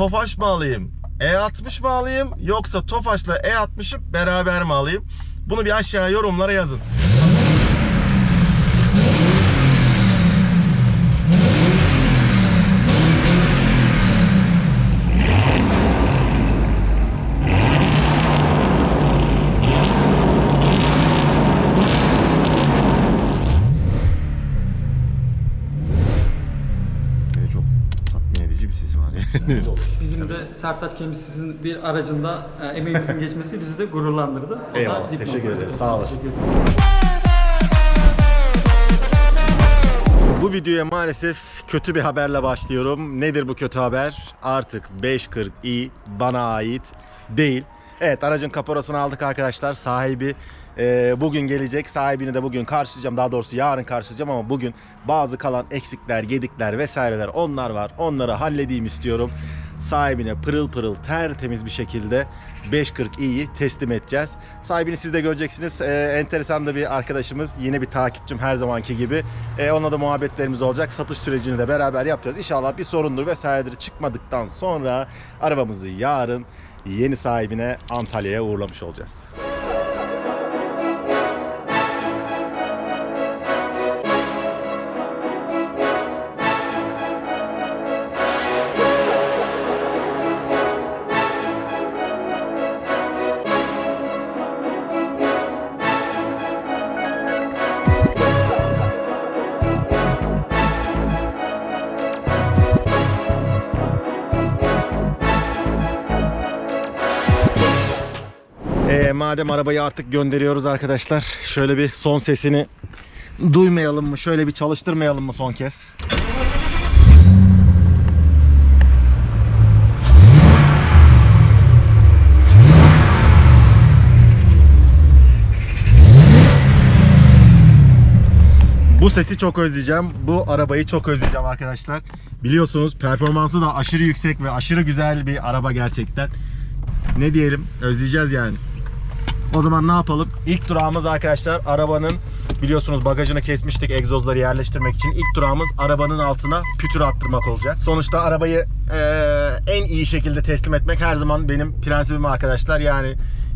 Tofaş mı alayım? E60 mı alayım? Yoksa Tofaş'la E60'ı beraber mi alayım? Bunu bir aşağı yorumlara yazın. Sertaç Kemisi'nin bir aracında e, emeğimizin geçmesi bizi de gururlandırdı. O da Eyvallah, dipnot teşekkür olarak. ederim. Sağ olasın. Teşekkür ederim. Bu videoya maalesef kötü bir haberle başlıyorum. Nedir bu kötü haber? Artık 540i bana ait değil. Evet aracın kaporasını aldık arkadaşlar. Sahibi e, bugün gelecek. Sahibini de bugün karşılayacağım. Daha doğrusu yarın karşılayacağım ama bugün bazı kalan eksikler, gedikler vesaireler onlar var. Onları halledeyim istiyorum. Sahibine pırıl pırıl tertemiz bir şekilde 540i'yi teslim edeceğiz. Sahibini siz de göreceksiniz. Ee, enteresan da bir arkadaşımız. Yine bir takipçim her zamanki gibi. Ee, onunla da muhabbetlerimiz olacak. Satış sürecini de beraber yapacağız. İnşallah bir sorundur vesairedir çıkmadıktan sonra arabamızı yarın yeni sahibine Antalya'ya uğurlamış olacağız. Madem arabayı artık gönderiyoruz arkadaşlar. Şöyle bir son sesini duymayalım mı? Şöyle bir çalıştırmayalım mı son kez? Bu sesi çok özleyeceğim. Bu arabayı çok özleyeceğim arkadaşlar. Biliyorsunuz performansı da aşırı yüksek ve aşırı güzel bir araba gerçekten. Ne diyelim? Özleyeceğiz yani. O zaman ne yapalım? İlk durağımız arkadaşlar arabanın biliyorsunuz bagajını kesmiştik egzozları yerleştirmek için. İlk durağımız arabanın altına pütür attırmak olacak. Sonuçta arabayı eee, en iyi şekilde teslim etmek her zaman benim prensibim arkadaşlar. Yani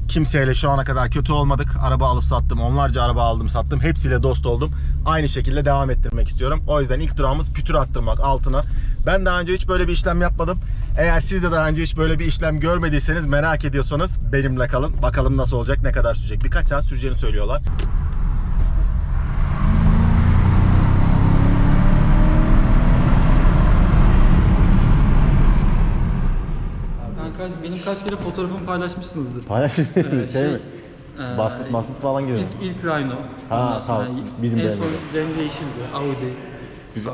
kimseyle şu ana kadar kötü olmadık. Araba alıp sattım. Onlarca araba aldım sattım. Hepsiyle dost oldum. Aynı şekilde devam ettirmek istiyorum. O yüzden ilk durağımız pütür attırmak altına. Ben daha önce hiç böyle bir işlem yapmadım. Eğer siz de daha önce hiç böyle bir işlem görmediyseniz merak ediyorsanız benimle kalın. Bakalım nasıl olacak, ne kadar sürecek. Birkaç saat süreceğini söylüyorlar. Ben kaç, benim kaç kere fotoğrafımı paylaşmışsınızdır. Paylaşın Ee, şey, şey, mi? Ee, Bastık bastık falan görüyorum. İlk, ilk Rhino. Ha, Ondan sonra tamam. Bizim en son rengi yeşildi. Audi.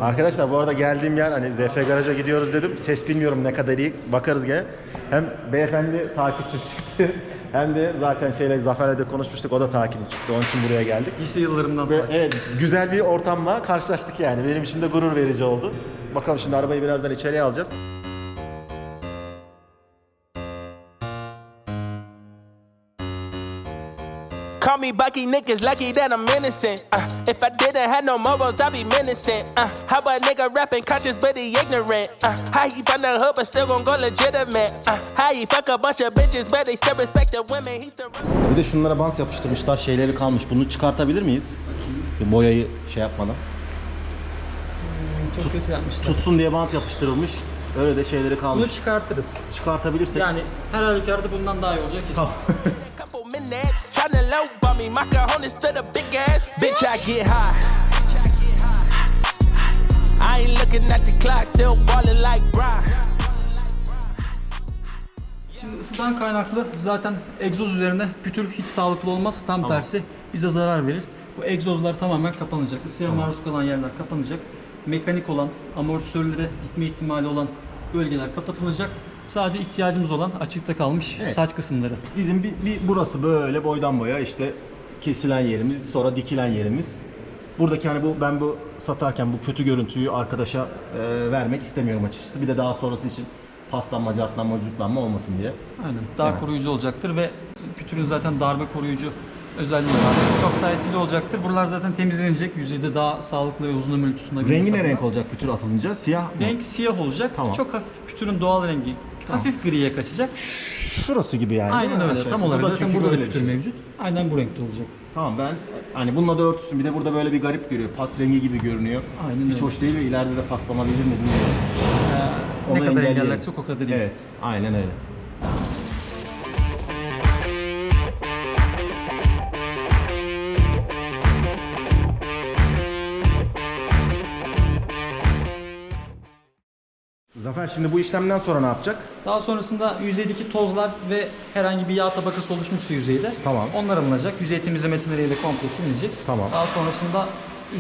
Arkadaşlar bu arada geldiğim yer hani ZF Garaj'a gidiyoruz dedim. Ses bilmiyorum ne kadar iyi. Bakarız gene. Hem beyefendi takipçi çıktı. Hem de zaten şeyle Zafer'le de konuşmuştuk. O da takipçi çıktı. Onun için buraya geldik. Lise yıllarımdan Ve takip. evet güzel bir ortamla karşılaştık yani. Benim için de gurur verici oldu. Bakalım şimdi arabayı birazdan içeriye alacağız. Call me Bucky, niggas lucky that I'm innocent. Uh, if I didn't have no morals, I'd be menacing. Uh, how a nigga rapping conscious but he ignorant? Uh, how he from the hood but still gon' go legitimate? Uh, how he fuck a bunch of bitches but they still respect the women? He. Bir de şunlara bant yapıştırmışlar. Şeyleri kalmış. Bunu çıkartabilir miyiz? Boyayı şey yapmadan. Çok kötü yapmışlar. Tutsun diye bant yapıştırılmış. Öyle de şeyleri Bunu kalmış. çıkartırız. Çıkartabilirsek. Yani her halükarda bundan daha iyi olacak kesin. Tamam. Şimdi ısıdan kaynaklı zaten egzoz üzerinde pütür hiç sağlıklı olmaz. Tam tersi bize zarar verir. Bu egzozlar tamamen kapanacak. Isıya maruz kalan yerler kapanacak. Mekanik olan, amortisörlere gitme ihtimali olan bölgeler kapatılacak. Sadece ihtiyacımız olan açıkta kalmış saç kısımları. Bizim bir, bir burası böyle boydan boya işte kesilen yerimiz, sonra dikilen yerimiz. Buradaki hani bu ben bu satarken bu kötü görüntüyü arkadaşa e, vermek istemiyorum açıkçası. Bir de daha sonrası için paslanma, cartlanma, curtlanma olmasın diye. Aynen. Daha Evet. koruyucu olacaktır ve pütürün zaten darbe koruyucu özelliği var. Çok daha etkili olacaktır. Buralar zaten temizlenecek. Yüzeyde daha sağlıklı ve uzun ömürlü tutunabilmesi Rengi ne renk olacak pütür atılınca? Siyah mı? Renk siyah olacak. Tamam. Çok hafif pütürün doğal rengi hafif griye kaçacak. Şurası gibi yani. Aynen öyle. Aşağı Tam olarak Bu da zaten burada da pütür şey. mevcut. Aynen bu renkte olacak. Tamam ben hani bununla da örtüsün. Bir de burada böyle bir garip görüyor. Pas rengi gibi görünüyor. Aynen Hiç öyle. hoş değil ve ileride de paslanabilir mi bilmiyorum. Ee, Onu ne kadar engellersek o kadar iyi. Evet, aynen öyle. Zafer şimdi bu işlemden sonra ne yapacak? Daha sonrasında yüzeydeki tozlar ve herhangi bir yağ tabakası oluşmuşsa yüzeyde Tamam. onlar alınacak. Yüzey temizleme makineleriyle komple silinecek. Tamam. Daha sonrasında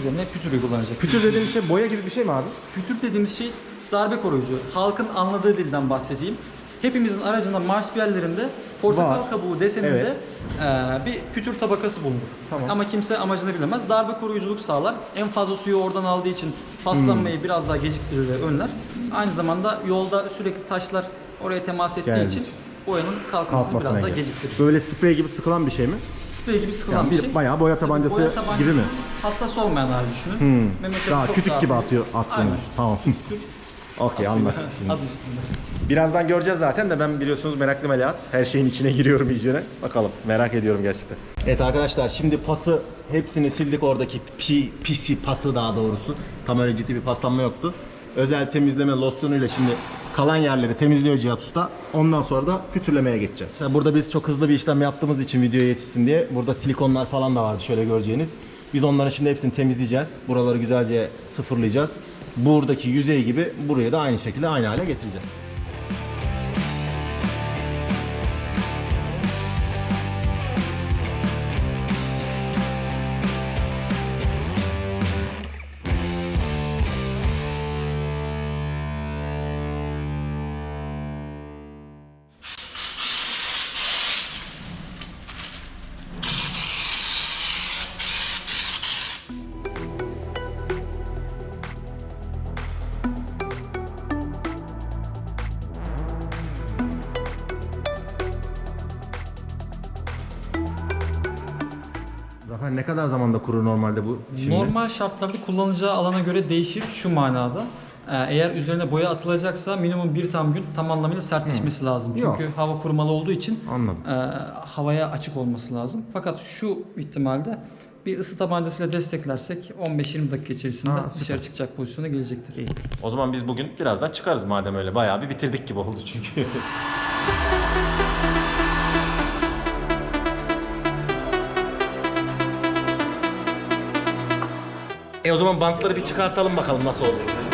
üzerine pütür uygulanacak. Pütür dediğimiz şey boya gibi bir şey mi abi? Pütür dediğimiz şey darbe koruyucu. Halkın anladığı dilden bahsedeyim. Hepimizin aracında marşpiyerlerinde portakal Var. kabuğu deseninde eee, bir pütür tabakası bulunur. Tamam. Ama kimse amacını bilemez. Darbe koruyuculuk sağlar. En fazla suyu oradan aldığı için paslanmayı Hmm. biraz daha geciktirir ve önler. Aynı zamanda yolda sürekli taşlar oraya temas ettiği Geldiği için boyanın kalkmasını Kalkmasına biraz daha engel. geciktirir. Böyle sprey gibi sıkılan bir şey mi? Sprey gibi sıkılan Yani bir bir şey. bayağı boya tabancası gibi mi? Hassas olmayan hali düşünün. Hmm. Mehmet Daha çok kütük gibi atıyor attığını Aynen. Tamam. Okey anlaştık şimdi. Adı üstünde. Birazdan göreceğiz zaten de ben biliyorsunuz meraklı melehat. Her şeyin içine giriyorum iyicene. Bakalım merak ediyorum gerçekten. Evet arkadaşlar şimdi pası hepsini sildik oradaki pi, pisi pası daha doğrusu. Tam öyle ciddi bir paslanma yoktu. Özel temizleme losyonuyla şimdi kalan yerleri temizliyor Cihat Usta. Ondan sonra da pütürlemeye geçeceğiz. İşte burada biz çok hızlı bir işlem yaptığımız için videoya yetişsin diye burada silikonlar falan da vardı şöyle göreceğiniz. Biz onların şimdi hepsini temizleyeceğiz. Buraları güzelce sıfırlayacağız. Buradaki yüzey gibi buraya da aynı şekilde aynı hale getireceğiz. Ne kadar zamanda kurur normalde bu şimdi? Normal şartlarda kullanılacağı alana göre değişir şu manada. Ee, Eğer üzerine boya atılacaksa minimum bir tam gün tam anlamıyla sertleşmesi lazım. Çünkü Yok. hava kurumalı olduğu için Anladım. e, havaya açık olması lazım. Fakat şu ihtimalde bir ısı tabancasıyla desteklersek 15-20 dakika içerisinde Ha, süper. dışarı çıkacak pozisyona gelecektir. O zaman biz bugün birazdan çıkarız madem öyle. Bayağı bir bitirdik gibi oldu çünkü. e o zaman bantları bir çıkartalım bakalım nasıl olacak.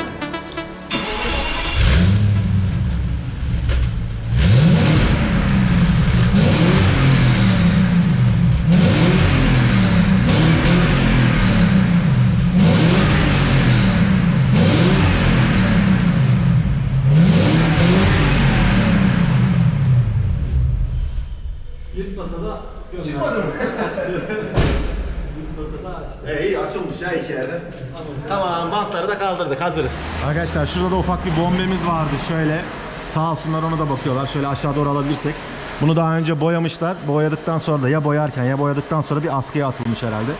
Açtı. E, iyi açılmış ya iki yerde. Tamam bantları da kaldırdık hazırız. Arkadaşlar şurada da ufak bir bombemiz vardı şöyle. Sağ olsunlar ona da bakıyorlar. Şöyle aşağı doğru alabilirsek. Bunu daha önce boyamışlar. Boyadıktan sonra da ya boyarken ya boyadıktan sonra bir askıya asılmış herhalde.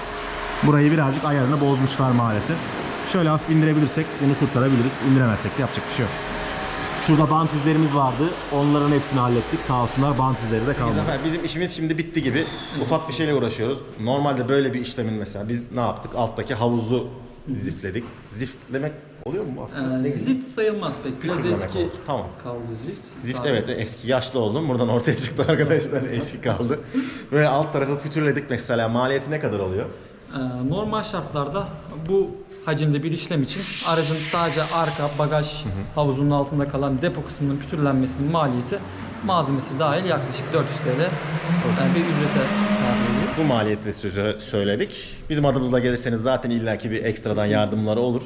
Burayı birazcık ayarını bozmuşlar maalesef. Şöyle hafif indirebilirsek bunu kurtarabiliriz. İndiremezsek de yapacak bir şey yok. Şurada bant izlerimiz vardı. Onların hepsini hallettik. Sağ olsunlar bant izleri de kaldı. Zafer bizim işimiz şimdi bitti gibi. Ufak bir şeyle uğraşıyoruz. Normalde böyle bir işlemin mesela biz ne yaptık? Alttaki havuzu zifledik. Zif demek oluyor mu aslında? Ee, Ne zift sayılmaz pek. Biraz Demek eski oldu. Tamam. kaldı zift. Zift Sağ- evet eski yaşlı oldum. Buradan ortaya çıktı arkadaşlar. eski kaldı. Böyle alt tarafı pütürledik mesela. Maliyeti ne kadar oluyor? Ee, normal şartlarda bu hacimde bir işlem için aracın sadece arka bagaj havuzunun altında kalan depo kısmının pütürlenmesinin maliyeti malzemesi dahil yaklaşık 400 TL yani bir ücrete tabi ediyor. Bu maliyeti size söyledik. Bizim adımızla gelirseniz zaten illaki bir ekstradan yardımları olur.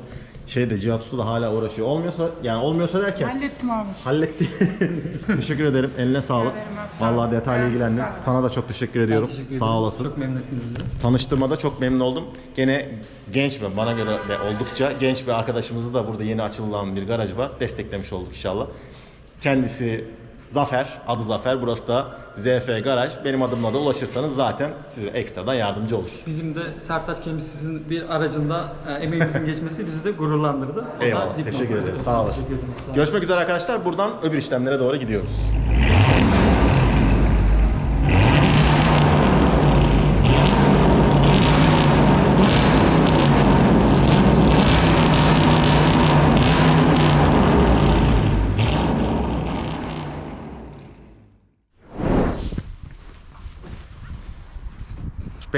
Şeyde Cihat Usta da hala uğraşıyor. Olmuyorsa yani olmuyorsa derken Hallettim abi. Halletti. teşekkür ederim. Eline sağlık. ederim abi, sağ ol. Vallahi detaylı Ayağınıza ilgilendin. sağlık. Sana da çok teşekkür ediyorum. teşekkür Sağ olasın. Çok memnun ettiniz bizi. Tanıştırmada çok memnun oldum. Gene genç mi? Bana göre de oldukça genç bir arkadaşımızı da burada yeni açılan bir garajı var. Desteklemiş olduk inşallah. Kendisi Zafer, adı Zafer. Burası da ZF Garaj. Benim adımla da ulaşırsanız zaten size ekstradan yardımcı olur. Bizim de Sertaç Kemiz sizin bir aracında e, emeğimizin geçmesi bizi de gururlandırdı. O da Eyvallah. dipnot. Teşekkür ederim. Sağ olasın. teşekkür ederim. Sağ olun. Görüşmek üzere arkadaşlar. Buradan öbür işlemlere doğru gidiyoruz.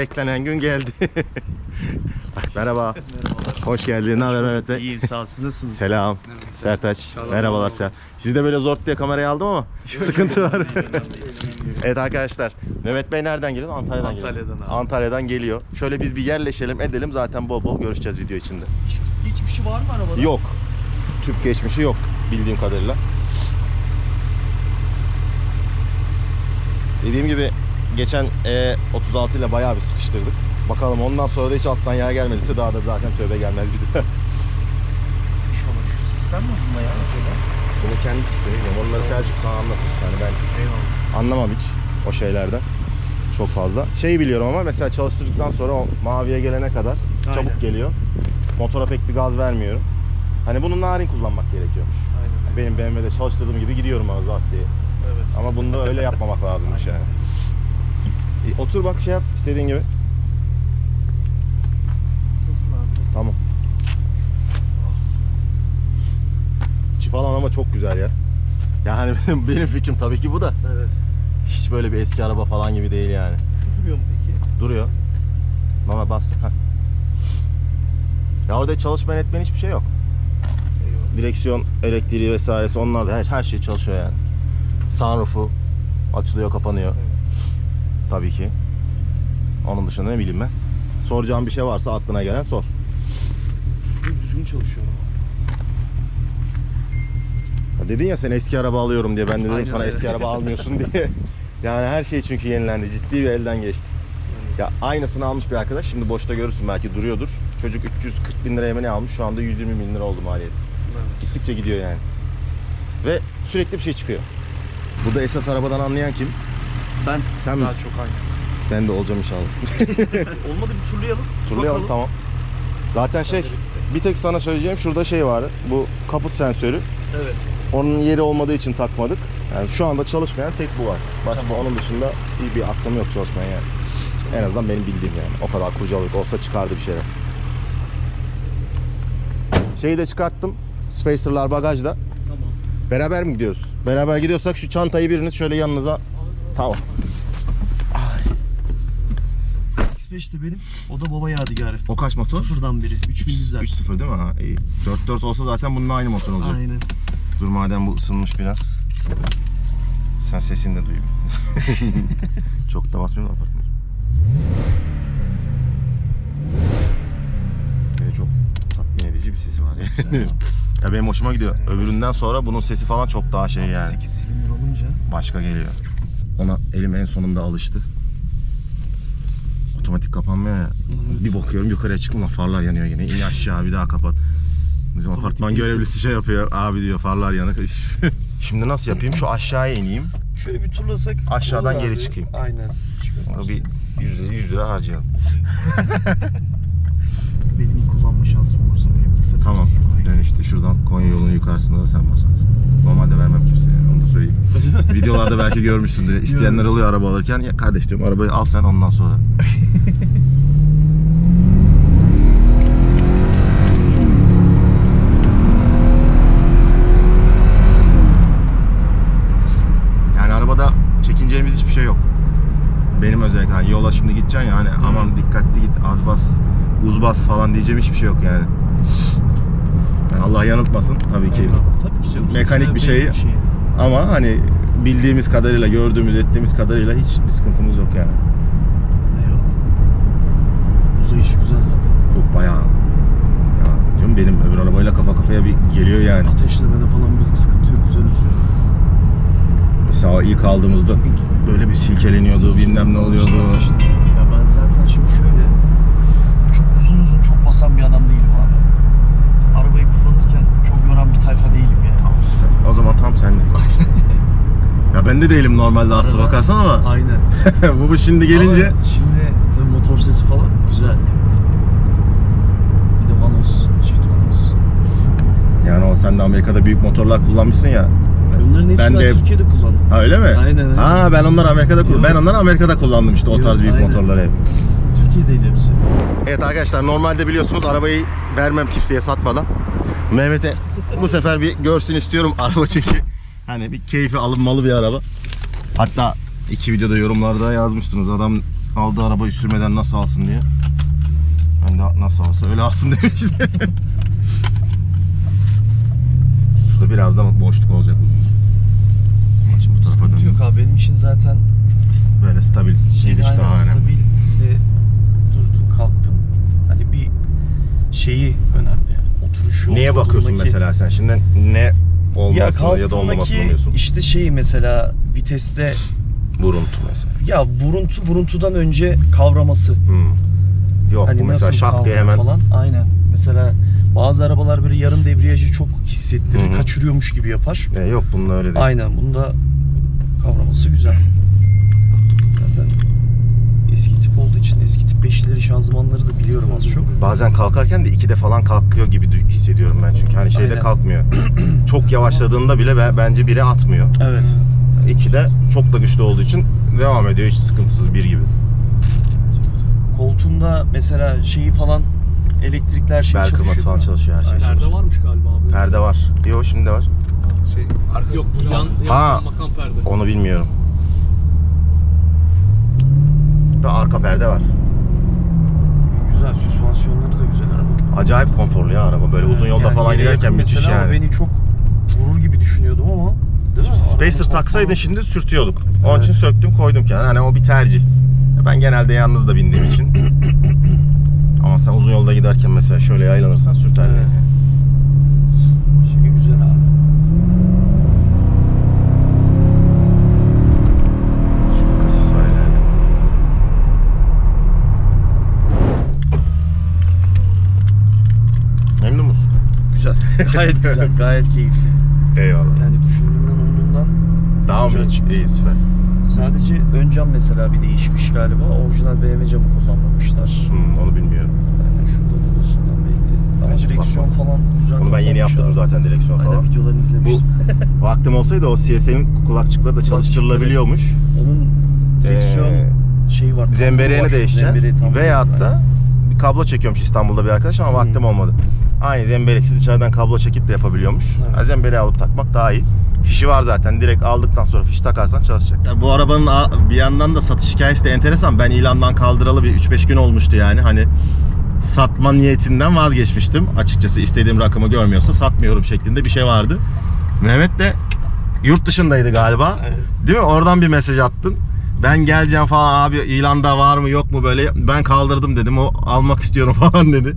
Beklenen gün geldi. Merhaba. Hoş geldin. Ne haber Mehmet Bey? İyiyim sağ ol. Siz nasılsınız? Selam. Sertaç. Merhabalar Ser. Sizi de böyle zort diye kameraya aldım ama sıkıntı var. evet arkadaşlar. Mehmet Bey nereden geliyor? Antalya'dan geliyor. Antalya'dan abi. Antalya'dan geliyor. Şöyle biz bir yerleşelim edelim. Zaten bol bol görüşeceğiz video içinde. Hiç, hiçbir şey var mı arabada? Yok. Türk geçmişi yok bildiğim kadarıyla. Dediğim gibi geçen E36 ile bayağı bir sıkıştırdık. Bakalım ondan sonra da hiç alttan yağ gelmediyse daha da zaten tövbe gelmez bir daha. İnşallah şu sistem mi bunda ya acaba? Bunu kendi sistemi. Onları Selçuk sana anlatır. Yani ben Eyvallah. anlamam hiç o şeylerden. Çok fazla. Şeyi biliyorum ama mesela çalıştırdıktan sonra o maviye gelene kadar Aynen. çabuk geliyor. Motora pek bir gaz vermiyorum. Hani bunu narin kullanmak gerekiyormuş. Aynen. Benim BMW'de çalıştırdığım gibi gidiyorum zat diye. Evet. Ama bunda öyle yapmamak lazımmış yani. E, otur bak şey yap istediğin gibi. Nasılsın abi? Tamam. İçi falan ama çok güzel ya. Yani benim, benim fikrim tabii ki bu da. Evet. Hiç böyle bir eski araba falan gibi değil yani. Şu duruyor mu peki? Duruyor. Mama bastım. Heh. Ya orada çalışmayan etmeyen hiçbir şey yok. Eyvallah. Direksiyon elektriği vesairesi onlar da her, her şey çalışıyor yani. Sunroof'u açılıyor kapanıyor. Tabii ki. Onun dışında ne bileyim ben. Soracağım bir şey varsa aklına gelen sor. Düzgün çalışıyor. Ya dedin ya sen eski araba alıyorum diye ben de dedim Aynen sana öyle. eski araba almıyorsun diye. Yani her şey çünkü yenilendi. Ciddi bir elden geçti. Ya aynısını almış bir arkadaş. Şimdi boşta görürsün belki duruyordur. Çocuk 340 bin liraya mı ne almış? Şu anda 120 bin lira oldu maliyeti. Evet. Gittikçe gidiyor yani. Ve sürekli bir şey çıkıyor. Burada esas arabadan anlayan kim? Ben Sen daha misin? çok aynı. Ben de olacağım inşallah. Olmadı bir turlayalım. Turlayalım Bakalım. tamam. Zaten şey, bir tek sana söyleyeceğim şurada şey var. Bu kaput sensörü. Evet. Onun yeri olmadığı için takmadık. Yani şu anda çalışmayan tek bu var. Başka onun dışında iyi bir aksamı yok çalışmayan yani. En azından benim bildiğim yani. O kadar kurcaladık olsa çıkardı bir şeyler. Şeyi de çıkarttım. Spacer'lar bagajda. Tamam. Beraber mi gidiyoruz? Beraber gidiyorsak şu çantayı biriniz şöyle yanınıza Tamam. X5 de benim. O da baba yadigarı. O kaç motor? Sıfırdan biri. 3000 dizel. 3.0 değil mi? Ha, iyi. 4.4 olsa zaten bununla aynı motor olacak. Aynen. Dur madem bu ısınmış biraz. Sen sesini de duyayım. Çok da basmayayım da apartman. Böyle çok tatmin edici bir sesi var yani. ya benim hoşuma gidiyor. Öbüründen sonra bunun sesi falan çok daha şey yani. 8 silindir olunca. Başka geliyor. Ona elim en sonunda alıştı. Otomatik kapanmıyor ya. Bir bakıyorum yukarıya çıktım lan farlar yanıyor yine. İn aşağı bir daha kapat. Bizim apartman görevlisi şey yapıyor. Abi diyor farlar yanık. Şimdi nasıl yapayım? Şu aşağıya ineyim. Şöyle bir turlasak. Aşağıdan geri abi. çıkayım. Aynen. Onu bir 100 lira, 100 lira harcayalım. Benim kullanma şansım olursa böyle bir kısa Tamam. Dönüşte şuradan Konya yolunun yukarısında da sen basarsın. Normalde vermem kimseye. Söyleyeyim. Videolarda belki görmüşsündür. İsteyenler alıyor araba alırken. Ya kardeş diyorum arabayı al sen ondan sonra. Yani arabada çekineceğimiz hiçbir şey yok. Benim özellikle hani yola şimdi gideceksin ya hani aman dikkatli git az bas uz bas falan diyeceğim hiçbir şey yok yani. Allah yanıltmasın tabii ki. Eyvallah. Tabii ki canım. Mekanik bir şey- benim bir şey. Ama hani bildiğimiz kadarıyla, gördüğümüz, ettiğimiz kadarıyla hiç bir sıkıntımız yok yani. Eyvallah. Uzayışı güzel zaten. Yok bayağı ya diyorum benim öbür arabayla kafa kafaya bir geliyor yani. Ateşlemede falan bir sıkıntı yok. Güzel uzuyor. Mesela ilk aldığımızda böyle bir silkeleniyordu, bilmem ne oluyordu. Ateşli. Ya ben zaten şimdi şöyle çok uzun uzun çok basan bir adam değilim abi. Arabayı kullanırken çok yoran bir tayfa değilim yani. Tamam süper. O zaman tam senlik. Ya ben de değilim normalde aslına Arada- bakarsan ama Aynen. bu, bu şimdi gelince Ama şimdi tabii motor sesi falan güzel. Bir de vanos, çift vanos. yani o sen de Amerika'da büyük motorlar kullanmışsın ya. Bunların hepsini Ben ben, de- Türkiye'de kullandım. Ha öyle mi? Aynen, aynen. Ha ben onları Amerika'da kullandım. Yok. Ben onları Amerika'da kullandım işte o Yok, tarz büyük aynen. motorları hep. Türkiye'deydi hepsi. Evet arkadaşlar normalde biliyorsunuz arabayı vermem kimseye satmadan. Mehmet'e bu sefer bir görsün istiyorum araba çünkü hani bir keyfi alınmalı bir araba. Hatta iki videoda yorumlarda yazmıştınız adam aldığı arabayı sürmeden nasıl alsın diye. Ben de nasıl alsa öyle alsın demiştim. Şurada biraz da boşluk olacak uzun. Şimdi bu tarafa döndüm. yok abi benim için zaten Böyle stabil şey gidiş daha önemli. stabil. Bir de durdun kalktın. Hani bir şeyi önemli. Oturuşu. Neye bakıyorsun oturduğundaki- mesela sen? Şimdi ne olmasını ya, da olmamasını oluyorsun? işte şey mesela viteste Vuruntu mesela. ya vuruntu vuruntudan önce kavraması. Hmm. Yok Hani bu mesela şak diye hemen falan. Aynen. Mesela bazı arabalar böyle yarım debriyajı çok hissettirir, Hı hı. kaçırıyormuş gibi yapar. E, yok bunun öyle değil. Aynen. Bunda kavraması güzel. 5'leri şanzımanları da biliyorum az çok. Bazen kalkarken de 2'de falan kalkıyor gibi hissediyorum ben çünkü hani şeyde Aynen. kalkmıyor. çok yavaşladığında bile be- bence 1'e atmıyor. Evet. 2'de çok da güçlü olduğu için devam ediyor hiç sıkıntısız bir gibi. Koltuğunda mesela şeyi falan elektrikler şey Bel çalışıyor. kırması falan çalışıyor her şey Perde çalışıyor. varmış galiba abi. Perde var. Yo şimdi de var. Şey, arka Yok bu yan, yan Ha. makam perde. Onu bilmiyorum. Da arka perde var. Güzel süspansiyonları da güzel araba. Acayip konforlu ya araba. Böyle uzun yolda Yani falan giderken müthiş yani. Beni çok vurur gibi düşünüyordum ama değil mi? Spacer taksaydın şimdi sürtüyorduk. Onun Evet. için söktüm koydum kenara. Hani o bir tercih. Ben genelde yalnız da bindiğim için. Ama sen uzun yolda giderken mesela şöyle yaylanırsan sürter Evet. yani. Gayet güzel. Gayet keyifli. Eyvallah. Yani düşündüğümden umduğumdan Daha mı güzel iyi? süper. sadece ön cam mesela bir değişmiş galiba. Orijinal BMW camı kullanmamışlar. Hmm, onu bilmiyorum. Yani şurada logosundan belli. Ama hiç direksiyon bakmadım. falan güzel. Onu ben yeni yaptırdım abi. zaten direksiyon Aynen falan. videolarını izlemiştim. Vaktim olsaydı o CS'nin kulakçıkları da çalıştırılabiliyormuş. Onun direksiyon Ee, şeyi var. Zembereğini var. değişeceksin. Veyahut aynen. da bir kablo çekiyormuş İstanbul'da bir arkadaş ama Hmm. vaktim olmadı. Aynı zembereksiz içeriden kablo çekip de yapabiliyormuş. Evet. Ha, Zembereği alıp takmak daha iyi. Fişi var zaten. Direkt aldıktan sonra fiş takarsan çalışacak. Ya bu arabanın bir yandan da satış hikayesi de enteresan. Ben ilandan kaldıralı bir 3-5 gün olmuştu yani. Hani satma niyetinden vazgeçmiştim. Açıkçası istediğim rakamı görmüyorsa satmıyorum şeklinde bir şey vardı. Mehmet de yurt dışındaydı galiba. Evet. Değil mi? Oradan bir mesaj attın. Ben geleceğim falan abi ilanda var mı yok mu böyle. Ben kaldırdım dedim. O almak istiyorum falan dedi.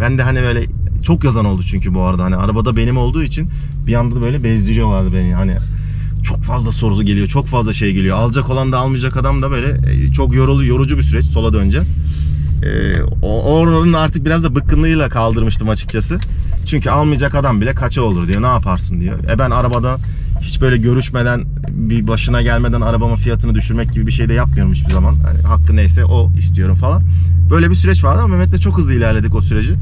Ben de hani böyle çok yazan oldu çünkü bu arada. Hani arabada benim olduğu için bir anda da böyle bezdiriyorlardı beni. Hani çok fazla sorusu geliyor. Çok fazla şey geliyor. Alacak olan da almayacak adam da böyle e, çok yorulu, yorucu bir süreç. Sola döneceğiz. Ee, oranın artık biraz da bıkkınlığıyla kaldırmıştım açıkçası. Çünkü almayacak adam bile kaça olur diyor. Ne yaparsın diyor. E ben arabada hiç böyle görüşmeden bir başına gelmeden arabamın fiyatını düşürmek gibi bir şey de yapmıyorum hiçbir zaman. Hani hakkı neyse o istiyorum falan. Böyle bir süreç vardı ama Mehmet'le çok hızlı ilerledik o süreci.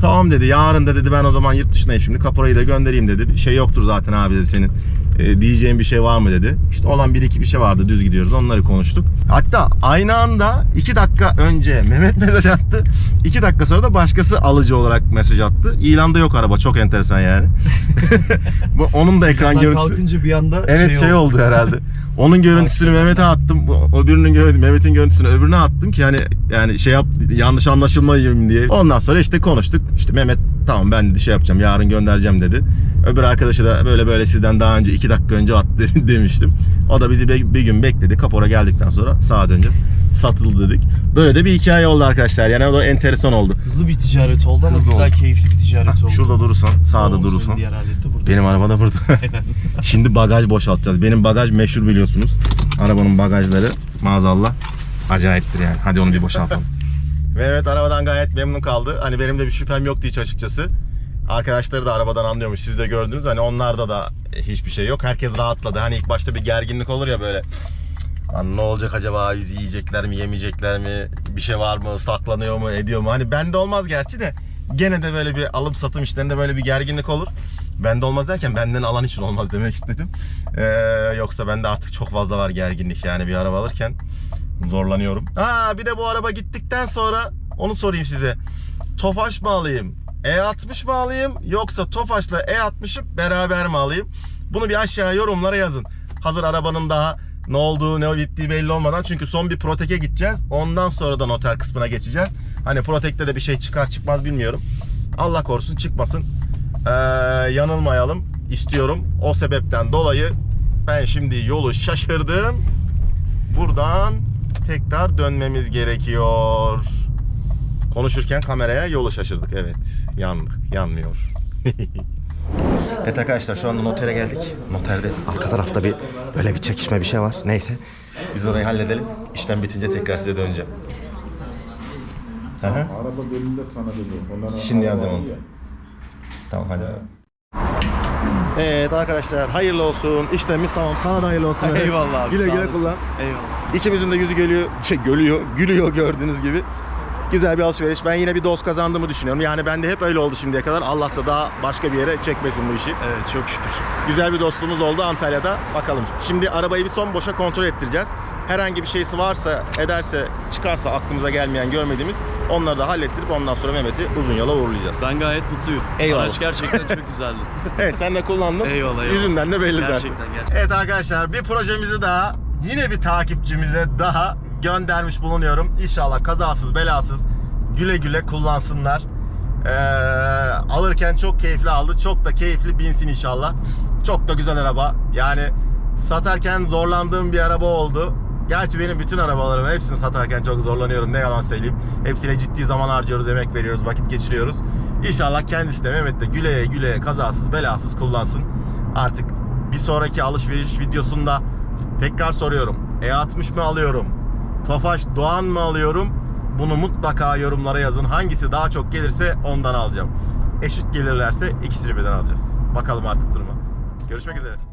Tamam dedi yarın da dedi ben o zaman yurt dışındayım şimdi kaporayı da göndereyim dedi. Bir şey yoktur zaten abi dedi senin. E, diyeceğin bir şey var mı dedi. İşte olan bir iki bir şey vardı düz gidiyoruz onları konuştuk. Hatta aynı anda iki dakika önce Mehmet mesaj attı. iki dakika sonra da başkası alıcı olarak mesaj attı. İlanda yok araba çok enteresan yani. Bu onun da ekran görüntüsü. kalkınca bir anda Evet şey, oldu. herhalde. Onun görüntüsünü Mehmet'e attım. Öbürünün görüntü Mehmet'in görüntüsünü öbürüne attım ki hani yani şey yap yanlış anlaşılmayayım diye. Ondan sonra işte konuştuk. İşte Mehmet tamam ben şey yapacağım yarın göndereceğim dedi. Öbür arkadaşa da böyle böyle sizden daha önce iki dakika önce attı demiştim. O da bizi bir, bir gün bekledi. Kapora geldikten sonra sağa döneceğiz. Satıldı dedik. Böyle de bir hikaye oldu arkadaşlar. Yani o da enteresan oldu. Hızlı bir ticaret oldu ama Hızlı güzel oldu. keyifli bir ticaret oldu. Şurada durursan, sağda Oo, durursan. senin Diğer burada. Benim araba da burada. Şimdi bagaj boşaltacağız. Benim bagaj meşhur biliyorsunuz. Arabanın bagajları maazallah acayiptir yani. Hadi onu bir boşaltalım. Ve evet arabadan gayet memnun kaldı. Hani benim de bir şüphem yoktu hiç açıkçası. Arkadaşları da arabadan anlıyormuş. Siz de gördünüz. Hani onlarda da hiçbir şey yok. Herkes rahatladı. Hani ilk başta bir gerginlik olur ya böyle. Lan ne olacak acaba? Bizi yiyecekler mi, yemeyecekler mi? Bir şey var mı? Saklanıyor mu, ediyor mu? Hani bende olmaz gerçi de. Gene de böyle bir alım satım işlerinde böyle bir gerginlik olur. Bende olmaz derken benden alan için olmaz demek istedim. Ee, yoksa bende artık çok fazla var gerginlik yani bir araba alırken zorlanıyorum. Aa bir de bu araba gittikten sonra onu sorayım size. Tofaş mı alayım? E60 mı alayım? Yoksa Tofaş'la E60'ı beraber mi alayım? Bunu bir aşağı yorumlara yazın. Hazır arabanın daha ne olduğu ne bittiği belli olmadan çünkü son bir Protek'e gideceğiz. Ondan sonra da noter kısmına geçeceğiz. Hani Protek'te de bir şey çıkar çıkmaz bilmiyorum. Allah korusun çıkmasın. Ee, yanılmayalım istiyorum. O sebepten dolayı ben şimdi yolu şaşırdım. Buradan tekrar dönmemiz gerekiyor. Konuşurken kameraya yolu şaşırdık. Evet. Yandık. Yanmıyor. evet arkadaşlar şu anda notere geldik. Noterde arka tarafta bir böyle bir çekişme bir şey var. Neyse. Biz orayı halledelim. İşlem bitince tekrar size döneceğim. Aha. Araba bölümünde Şimdi yazacağım onu. Tamam hadi. Evet arkadaşlar hayırlı olsun. İşlemimiz tamam. Sana da hayırlı olsun. Eyvallah abi. Güle sağ güle olasın. kullan. Eyvallah. İkimizin de yüzü gülüyor, şey gülüyor, gülüyor gördüğünüz gibi. Güzel bir alışveriş. Ben yine bir dost kazandığımı düşünüyorum. Yani bende hep öyle oldu şimdiye kadar. Allah da daha başka bir yere çekmesin bu işi. Evet çok şükür. Güzel bir dostluğumuz oldu Antalya'da. Bakalım. Şimdi arabayı bir son boşa kontrol ettireceğiz. Herhangi bir şeysi varsa, ederse, çıkarsa aklımıza gelmeyen, görmediğimiz onları da hallettirip ondan sonra Mehmet'i uzun yola uğurlayacağız. Ben gayet mutluyum. Eyvallah. Araç gerçekten çok güzeldi. Evet sen de kullandın. Eyvallah, eyvallah. Yüzünden de belli zaten. Gerçekten, gerçekten. Evet arkadaşlar bir projemizi daha yine bir takipçimize daha göndermiş bulunuyorum. İnşallah kazasız belasız güle güle kullansınlar. Ee, alırken çok keyifli aldı. Çok da keyifli binsin inşallah. Çok da güzel araba. Yani satarken zorlandığım bir araba oldu. Gerçi benim bütün arabalarım hepsini satarken çok zorlanıyorum ne yalan söyleyeyim. Hepsiyle ciddi zaman harcıyoruz, emek veriyoruz, vakit geçiriyoruz. İnşallah kendisi de Mehmet de güle güle kazasız belasız kullansın. Artık bir sonraki alışveriş videosunda tekrar soruyorum. E60 mı alıyorum? Tofaş Doğan mı alıyorum? Bunu mutlaka yorumlara yazın. Hangisi daha çok gelirse ondan alacağım. Eşit gelirlerse ikisini birden alacağız. Bakalım artık duruma. Görüşmek üzere.